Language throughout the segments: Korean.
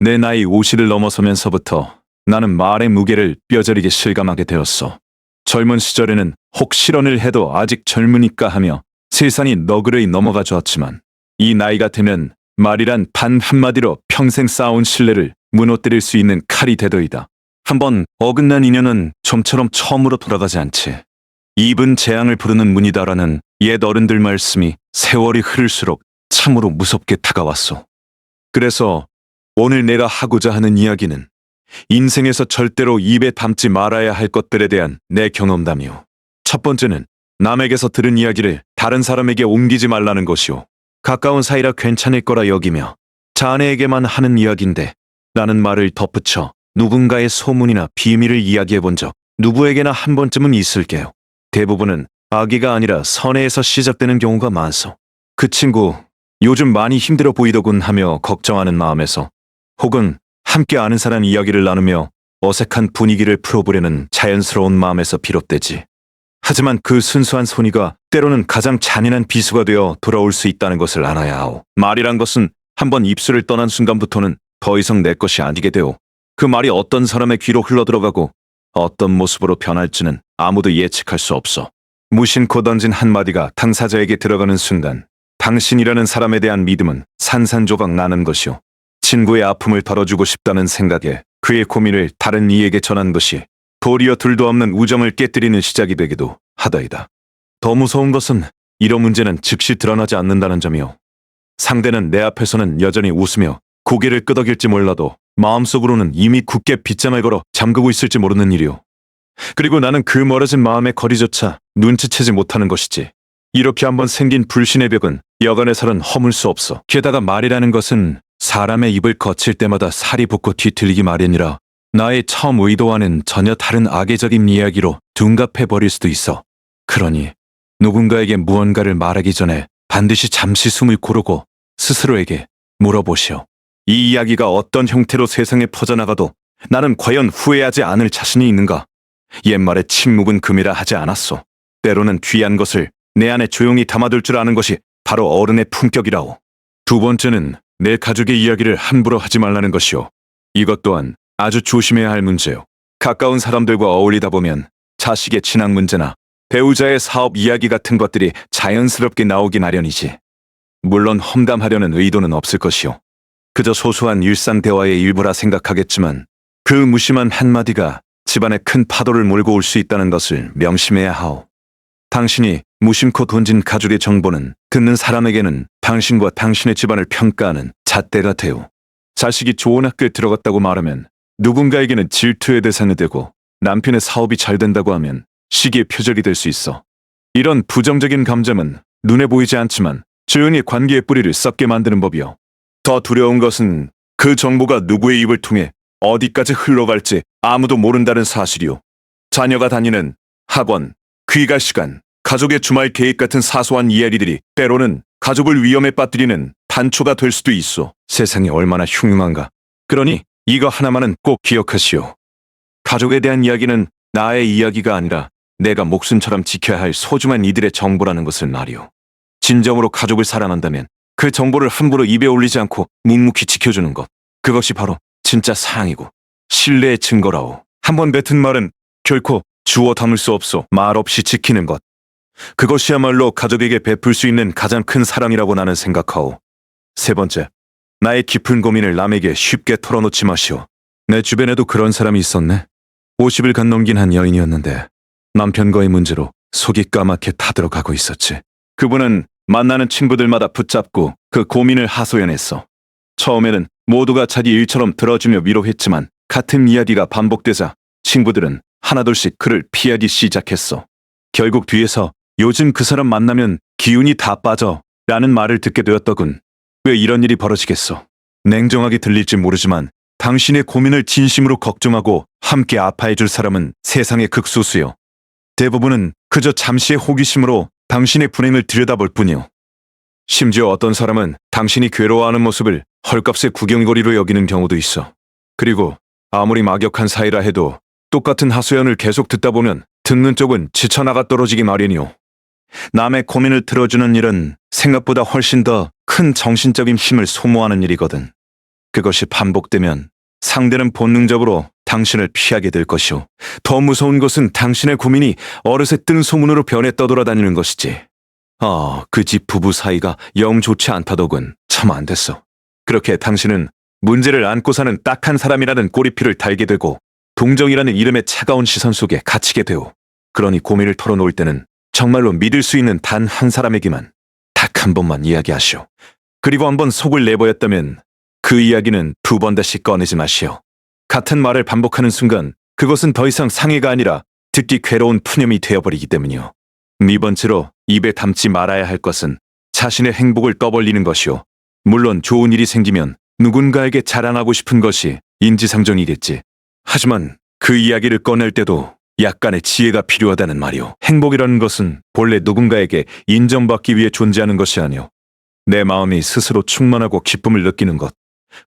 내 나이 50을 넘어서면서부터 나는 말의 무게를 뼈저리게 실감하게 되었어. 젊은 시절에는 혹 실언을 해도 아직 젊으니까 하며 세상이 너그러이 넘어가 주었지만 이 나이가 되면 말이란 단 한마디로 평생 쌓아온 신뢰를 무너뜨릴 수 있는 칼이 되더이다. 한번 어긋난 인연은 좀처럼 처음으로 돌아가지 않지. 입은 재앙을 부르는 문이다라는 옛 어른들 말씀이 세월이 흐를수록 참으로 무섭게 다가왔소. 그래서 오늘 내가 하고자 하는 이야기는 인생에서 절대로 입에 담지 말아야 할 것들에 대한 내 경험담이오. 첫 번째는 남에게서 들은 이야기를 다른 사람에게 옮기지 말라는 것이오. 가까운 사이라 괜찮을 거라 여기며 자네에게만 하는 이야기인데 라는 말을 덧붙여 누군가의 소문이나 비밀을 이야기해 본 적 누구에게나 한 번쯤은 있을게요. 대부분은 악의가 아니라 선해에서 시작되는 경우가 많소. 그 친구 요즘 많이 힘들어 보이더군 하며 걱정하는 마음에서 혹은 함께 아는 사람 이야기를 나누며 어색한 분위기를 풀어보려는 자연스러운 마음에서 비롯되지. 하지만 그 순수한 손이가 때로는 가장 잔인한 비수가 되어 돌아올 수 있다는 것을 알아야 하오. 말이란 것은 한번 입술을 떠난 순간부터는 더 이상 내 것이 아니게 되오. 그 말이 어떤 사람의 귀로 흘러들어가고 어떤 모습으로 변할지는 아무도 예측할 수 없어. 무심코 던진 한마디가 당사자에게 들어가는 순간 당신이라는 사람에 대한 믿음은 산산조각 나는 것이오. 친구의 아픔을 덜어주고 싶다는 생각에 그의 고민을 다른 이에게 전한 것이 도리어 둘도 없는 우정을 깨뜨리는 시작이 되기도 하다이다. 더 무서운 것은 이런 문제는 즉시 드러나지 않는다는 점이오. 상대는 내 앞에서는 여전히 웃으며 고개를 끄덕일지 몰라도 마음속으로는 이미 굳게 빗장을 걸어 잠그고 있을지 모르는 일이오. 그리고 나는 그 멀어진 마음의 거리조차 눈치채지 못하는 것이지. 이렇게 한번 생긴 불신의 벽은 여간해서는 허물 수 없어. 게다가 말이라는 것은 사람의 입을 거칠 때마다 살이 붙고 뒤틀리기 마련이라 나의 처음 의도와는 전혀 다른 악의적인 이야기로 둔갑해 버릴 수도 있어. 그러니 누군가에게 무언가를 말하기 전에 반드시 잠시 숨을 고르고 스스로에게 물어보시오. 이 이야기가 어떤 형태로 세상에 퍼져나가도 나는 과연 후회하지 않을 자신이 있는가? 옛말에 침묵은 금이라 하지 않았소. 때로는 귀한 것을 내 안에 조용히 담아둘 줄 아는 것이 바로 어른의 품격이라오. 두 번째는 내 가족의 이야기를 함부로 하지 말라는 것이오. 이것 또한 아주 조심해야 할 문제요. 가까운 사람들과 어울리다 보면 자식의 친학 문제나 배우자의 사업 이야기 같은 것들이 자연스럽게 나오기 마련이지. 물론 험담하려는 의도는 없을 것이오. 그저 소소한 일상 대화의 일부라 생각하겠지만 그 무심한 한마디가 집안에 큰 파도를 몰고 올 수 있다는 것을 명심해야 하오. 당신이 무심코 던진 가족의 정보는 듣는 사람에게는 당신과 당신의 집안을 평가하는 잣대가 되오. 자식이 좋은 학교에 들어갔다고 말하면 누군가에게는 질투의 대상이 되고 남편의 사업이 잘 된다고 하면 시기의 표적이 될 수 있어. 이런 부정적인 감정은 눈에 보이지 않지만 조용히 관계의 뿌리를 썩게 만드는 법이요. 더 두려운 것은 그 정보가 누구의 입을 통해 어디까지 흘러갈지 아무도 모른다는 사실이요. 자녀가 다니는 학원, 귀가 시간, 가족의 주말 계획 같은 사소한 이야기들이 때로는 가족을 위험에 빠뜨리는 단초가 될 수도 있어. 세상이 얼마나 흉흉한가. 그러니 이거 하나만은 꼭 기억하시오. 가족에 대한 이야기는 나의 이야기가 아니라 내가 목숨처럼 지켜야 할 소중한 이들의 정보라는 것을 말이오. 진정으로 가족을 사랑한다면 그 정보를 함부로 입에 올리지 않고 묵묵히 지켜주는 것. 그것이 바로 진짜 사랑이고 신뢰의 증거라오. 한번 뱉은 말은 결코 주워 담을 수 없어 말 없이 지키는 것. 그것이야말로 가족에게 베풀 수 있는 가장 큰 사랑이라고 나는 생각하오. 세 번째, 나의 깊은 고민을 남에게 쉽게 털어놓지 마시오. 내 주변에도 그런 사람이 있었네. 50을 간 넘긴 한 여인이었는데 남편과의 문제로 속이 까맣게 타들어가고 있었지. 그분은 만나는 친구들마다 붙잡고 그 고민을 하소연했어. 처음에는 모두가 자기 일처럼 들어주며 위로했지만 같은 이야기가 반복되자 친구들은 하나둘씩 그를 피하기 시작했어. 결국 뒤에서 요즘 그 사람 만나면 기운이 다 빠져 라는 말을 듣게 되었더군. 왜 이런 일이 벌어지겠어? 냉정하게 들릴지 모르지만 당신의 고민을 진심으로 걱정하고 함께 아파해줄 사람은 세상의 극소수요. 대부분은 그저 잠시의 호기심으로 당신의 불행을 들여다볼 뿐이요. 심지어 어떤 사람은 당신이 괴로워하는 모습을 헐값의 구경거리로 여기는 경우도 있어. 그리고 아무리 막역한 사이라 해도 똑같은 하소연을 계속 듣다 보면 듣는 쪽은 지쳐나가 떨어지기 마련이오. 남의 고민을 들어주는 일은 생각보다 훨씬 더 큰 정신적인 힘을 소모하는 일이거든. 그것이 반복되면 상대는 본능적으로 당신을 피하게 될 것이오. 더 무서운 것은 당신의 고민이 어느새 뜬 소문으로 변해 떠돌아다니는 것이지. 아, 그 집 부부 사이가 영 좋지 않다더군. 참 안 됐어. 그렇게 당신은 문제를 안고 사는 딱한 사람이라는 꼬리피를 달게 되고 동정이라는 이름의 차가운 시선 속에 갇히게 되오. 그러니 고민을 털어놓을 때는 정말로 믿을 수 있는 단 한 사람에게만 딱 한 번만 이야기하시오. 그리고 한 번 속을 내보였다면 그 이야기는 두 번 다시 꺼내지 마시오. 같은 말을 반복하는 순간 그것은 더 이상 상해가 아니라 듣기 괴로운 푸념이 되어버리기 때문이오. 네 번째로 입에 담지 말아야 할 것은 자신의 행복을 떠벌리는 것이오. 물론 좋은 일이 생기면 누군가에게 자랑하고 싶은 것이 인지상정이겠지. 하지만 그 이야기를 꺼낼 때도 약간의 지혜가 필요하다는 말이오. 행복이라는 것은 본래 누군가에게 인정받기 위해 존재하는 것이 아니오. 내 마음이 스스로 충만하고 기쁨을 느끼는 것.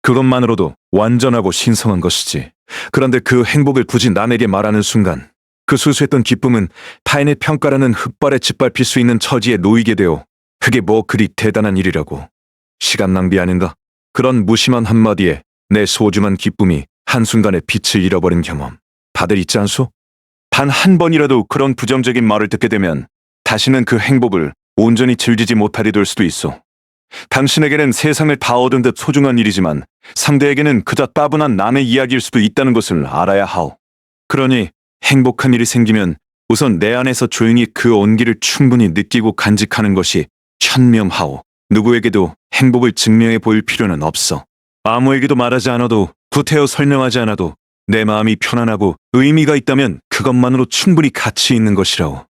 그것만으로도 완전하고 신성한 것이지. 그런데 그 행복을 굳이 남에게 말하는 순간 그 수수했던 기쁨은 타인의 평가라는 흙발에 짓밟힐 수 있는 처지에 놓이게 되어 그게 뭐 그리 대단한 일이라고. 시간 낭비 아닌가? 그런 무심한 한마디에 내 소중한 기쁨이 한순간에 빛을 잃어버린 경험. 다들 있지 않소? 단 한 번이라도 그런 부정적인 말을 듣게 되면 다시는 그 행복을 온전히 즐기지 못하게 될 수도 있어. 당신에게는 세상을 다 얻은 듯 소중한 일이지만 상대에게는 그저 따분한 남의 이야기일 수도 있다는 것을 알아야 하오. 그러니 행복한 일이 생기면 우선 내 안에서 조용히 그 온기를 충분히 느끼고 간직하는 것이 현명하오. 누구에게도 행복을 증명해 보일 필요는 없어. 아무에게도 말하지 않아도 구태여 설명하지 않아도 내 마음이 편안하고 의미가 있다면 그것만으로 충분히 가치 있는 것이라오.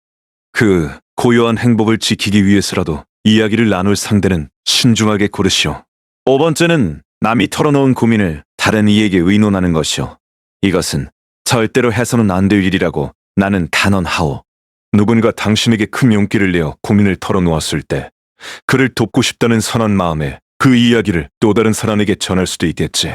그 고요한 행복을 지키기 위해서라도 이야기를 나눌 상대는 신중하게 고르시오. 5번째는 남이 털어놓은 고민을 다른 이에게 의논하는 것이오. 이것은 절대로 해서는 안 될 일이라고 나는 단언하오. 누군가 당신에게 큰 용기를 내어 고민을 털어놓았을 때 그를 돕고 싶다는 선한 마음에 그 이야기를 또 다른 사람에게 전할 수도 있겠지.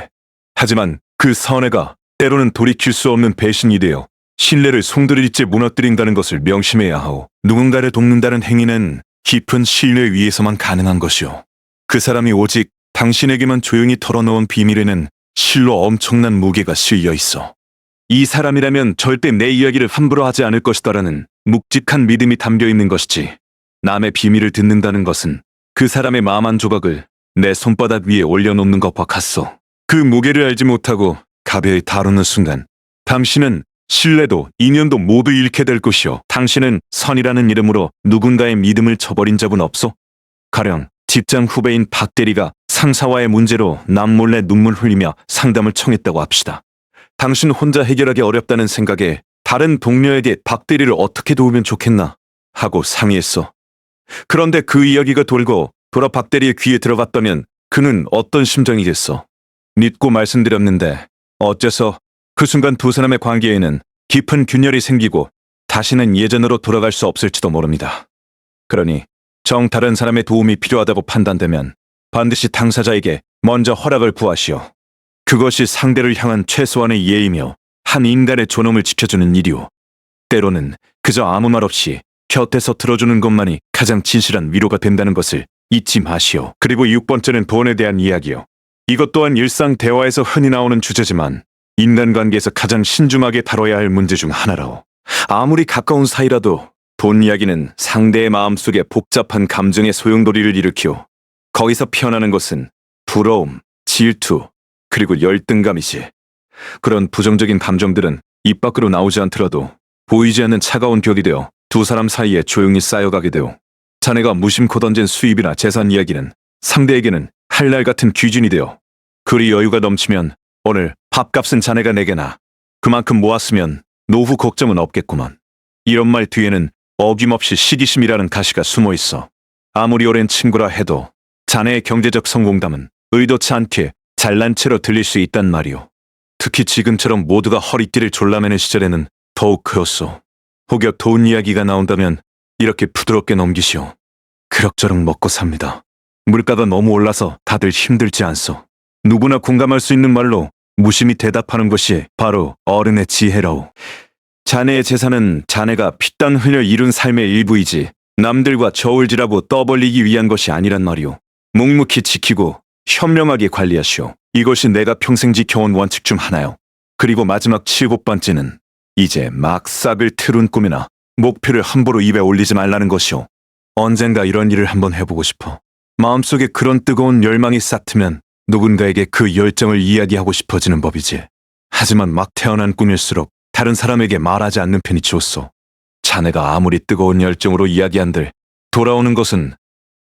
하지만 그 선애가 때로는 돌이킬 수 없는 배신이 되어 신뢰를 송두리째 무너뜨린다는 것을 명심해야 하오. 누군가를 돕는다는 행위는 깊은 신뢰 위에서만 가능한 것이오. 그 사람이 오직 당신에게만 조용히 털어놓은 비밀에는 실로 엄청난 무게가 실려 있어. 이 사람이라면 절대 내 이야기를 함부로 하지 않을 것이다라는 묵직한 믿음이 담겨 있는 것이지. 남의 비밀을 듣는다는 것은 그 사람의 마음 한 조각을 내 손바닥 위에 올려놓는 것과 같소. 그 무게를 알지 못하고 가벼이 다루는 순간 당신은 신뢰도 인연도 모두 잃게 될 것이오. 당신은 선이라는 이름으로 누군가의 믿음을 저버린 적은 없소? 가령 직장 후배인 박 대리가 상사와의 문제로 남몰래 눈물 흘리며 상담을 청했다고 합시다. 당신 혼자 해결하기 어렵다는 생각에 다른 동료에게 박 대리를 어떻게 도우면 좋겠나 하고 상의했어. 그런데 그 이야기가 돌고 돌아 박 대리의 귀에 들어갔다면 그는 어떤 심정이겠어? 믿고 말씀드렸는데 어째서 그 순간 두 사람의 관계에는 깊은 균열이 생기고 다시는 예전으로 돌아갈 수 없을지도 모릅니다. 그러니 정 다른 사람의 도움이 필요하다고 판단되면 반드시 당사자에게 먼저 허락을 구하시오. 그것이 상대를 향한 최소한의 예의며 한 인간의 존엄을 지켜주는 일이오. 때로는 그저 아무 말 없이 곁에서 들어주는 것만이 가장 진실한 위로가 된다는 것을 잊지 마시오. 그리고 6번째는 돈에 대한 이야기요. 이것 또한 일상 대화에서 흔히 나오는 주제지만 인간관계에서 가장 신중하게 다뤄야 할 문제 중 하나라오. 아무리 가까운 사이라도 돈 이야기는 상대의 마음속에 복잡한 감정의 소용돌이를 일으키오. 거기서 피어나는 것은 부러움, 질투, 그리고 열등감이지. 그런 부정적인 감정들은 입 밖으로 나오지 않더라도 보이지 않는 차가운 벽이 되어 두 사람 사이에 조용히 쌓여가게 되오. 자네가 무심코 던진 수입이나 재산 이야기는 상대에게는 할 날 같은 귀준이 되어 그리 여유가 넘치면 오늘 밥값은 자네가 내게나 그만큼 모았으면 노후 걱정은 없겠구먼. 이런 말 뒤에는 어김없이 시기심이라는 가시가 숨어 있어. 아무리 오랜 친구라 해도 자네의 경제적 성공담은 의도치 않게 잘난 채로 들릴 수 있단 말이오. 특히 지금처럼 모두가 허리띠를 졸라매는 시절에는 더욱 그렇소. 혹여 돈 이야기가 나온다면 이렇게 부드럽게 넘기시오. 그럭저럭 먹고 삽니다. 물가가 너무 올라서 다들 힘들지 않소. 누구나 공감할 수 있는 말로 무심히 대답하는 것이 바로 어른의 지혜라오. 자네의 재산은 자네가 피땀 흘려 이룬 삶의 일부이지 남들과 저울질하고 떠벌리기 위한 것이 아니란 말이오. 묵묵히 지키고 현명하게 관리하시오. 이것이 내가 평생 지켜온 원칙 중 하나요. 그리고 마지막 칠곱 번째는 이제 막 싹을 트는 꿈이나 목표를 함부로 입에 올리지 말라는 것이오. 언젠가 이런 일을 한번 해보고 싶어. 마음속에 그런 뜨거운 열망이 싹 트면 누군가에게 그 열정을 이야기하고 싶어지는 법이지. 하지만 막 태어난 꿈일수록 다른 사람에게 말하지 않는 편이 좋소. 자네가 아무리 뜨거운 열정으로 이야기한들 돌아오는 것은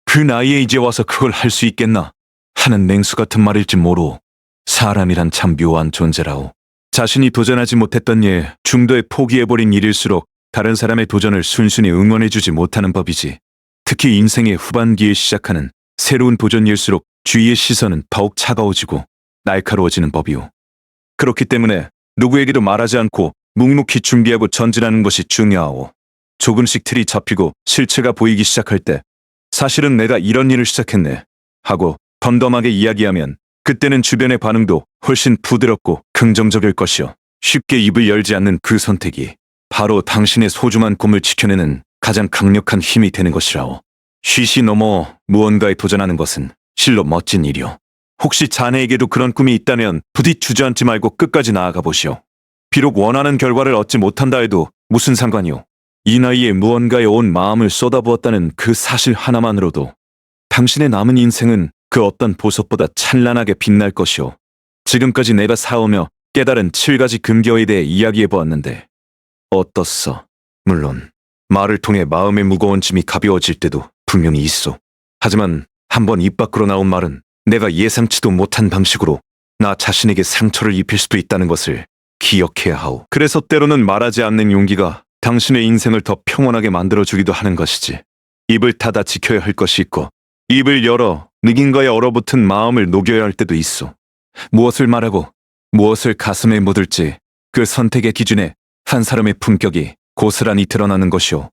그 나이에 이제 와서 그걸 할 수 있겠나 하는 냉수 같은 말일지 모르오. 사람이란 참 묘한 존재라오. 자신이 도전하지 못했던 일, 중도에 포기해버린 일일수록 다른 사람의 도전을 순순히 응원해주지 못하는 법이지. 특히 인생의 후반기에 시작하는 새로운 도전일수록 주위의 시선은 더욱 차가워지고 날카로워지는 법이오. 그렇기 때문에 누구에게도 말하지 않고 묵묵히 준비하고 전진하는 것이 중요하오. 조금씩 틀이 잡히고 실체가 보이기 시작할 때 사실은 내가 이런 일을 시작했네 하고 덤덤하게 이야기하면 그때는 주변의 반응도 훨씬 부드럽고 긍정적일 것이오. 쉽게 입을 열지 않는 그 선택이 바로 당신의 소중한 꿈을 지켜내는 가장 강력한 힘이 되는 것이라오. 쉬시 넘어 무언가에 도전하는 것은 실로 멋진 일이오. 혹시 자네에게도 그런 꿈이 있다면 부디 주저앉지 말고 끝까지 나아가 보시오. 비록 원하는 결과를 얻지 못한다 해도 무슨 상관이오. 이 나이에 무언가에 온 마음을 쏟아부었다는 그 사실 하나만으로도 당신의 남은 인생은 그 어떤 보석보다 찬란하게 빛날 것이오. 지금까지 내가 사오며 깨달은 칠 가지 금교에 대해 이야기해 보았는데 어떻소? 물론 말을 통해 마음의 무거운 짐이 가벼워질 때도 분명히 있어. 하지만 한 번 입 밖으로 나온 말은 내가 예상치도 못한 방식으로 나 자신에게 상처를 입힐 수도 있다는 것을 기억해야 하오. 그래서 때로는 말하지 않는 용기가 당신의 인생을 더 평온하게 만들어주기도 하는 것이지. 입을 닫아 지켜야 할 것이 있고 입을 열어 누군가에 얼어붙은 마음을 녹여야 할 때도 있어. 무엇을 말하고 무엇을 가슴에 묻을지 그 선택의 기준에 한 사람의 품격이 고스란히 드러나는 것이오.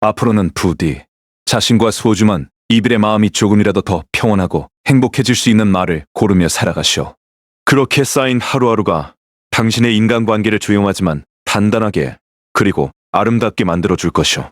앞으로는 부디 자신과 소중한 이별의 마음이 조금이라도 더 평온하고 행복해질 수 있는 말을 고르며 살아가시오. 그렇게 쌓인 하루하루가 당신의 인간관계를 조용하지만 단단하게 그리고 아름답게 만들어 줄 것이오.